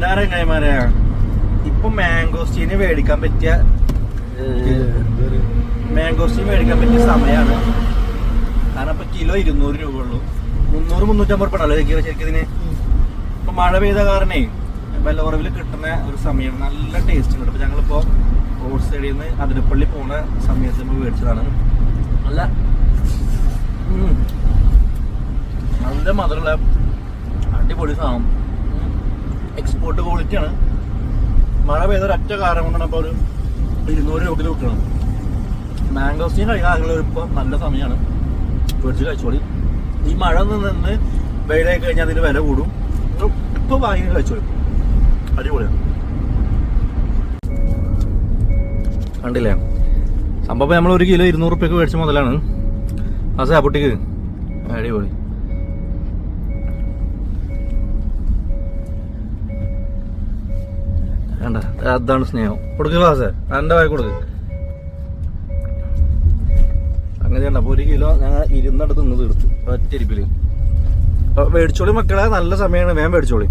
പൊന്നാര കൈമാരെ ഇപ്പൊ മാംഗോസ്റ്റീന് മേടിക്കാൻ പറ്റിയ മാംഗോസ്റ്റീൻ മേടിക്കാൻ പറ്റിയ സമയമാണ് കാരണം ഇപ്പൊ കിലോ ഇരുന്നൂറ് രൂപ ഉള്ളൂ മുന്നൂറ് മുന്നൂറ്റമ്പത് ഉറുപ്പ ഉണ്ടല്ലോ ശരിക്കും ഇതിന്. ഇപ്പൊ മഴ പെയ്ത കാരണേ വില കുറവിൽ കിട്ടുന്ന ഒരു സമയം നല്ല ടേസ്റ്റ് ഉണ്ട്. ഇപ്പൊ ഞങ്ങളിപ്പോ റോഡ് സൈഡിൽ നിന്ന് അതിരപ്പള്ളി പോണ സമയത്ത് നമ്മൾ മേടിച്ചതാണ്. നല്ല നല്ല മധുരമുള്ള അടിപൊളി സാധനം. എക്സ്പോർട്ട് ക്വാളിറ്റി ആണ്. മഴ പെയ്ത ഒരൊറ്റ കാരണം കൊണ്ടാണ് അപ്പോൾ ഒരു ഇരുന്നൂറ് രൂപയിൽ വിൽക്കണം മാംഗോസ്റ്റീൻ കഴിക്കാൻ ആളുകൾ ഇപ്പോൾ നല്ല സമയമാണ് മേടിച്ച് കഴിച്ചോളി. ഈ മഴ നിന്ന് വെയിലായി കഴിഞ്ഞാൽ അതിന് വില കൂടും. ഇപ്പോൾ വാങ്ങി കഴിച്ചോളി. അടിപൊളിയാണ്. കണ്ടില്ലേ? സംഭവം നമ്മൾ ഒരു കിലോ ഇരുന്നൂറ് റുപ്യക്ക് മേടിച്ച മുതലാണ്. ആ സാപ്പുട്ടിക്ക് അടിപൊളി. വേണ്ട അതാണ് സ്നേഹം. കൊടുക്ക് ക്ലാസ്. എന്റെ വായി കൊടുക്ക്. അങ്ങനെ വേണ്ട അപ്പൊ ഒരു കിലോ ഞങ്ങൾ ഇരുന്നടത്ത് നിന്ന് തീർത്തു ഒറ്റരിപ്പിൽ മേടിച്ചോളി മക്കളെ നല്ല സമയമാണ് വേഗം മേടിച്ചോളി.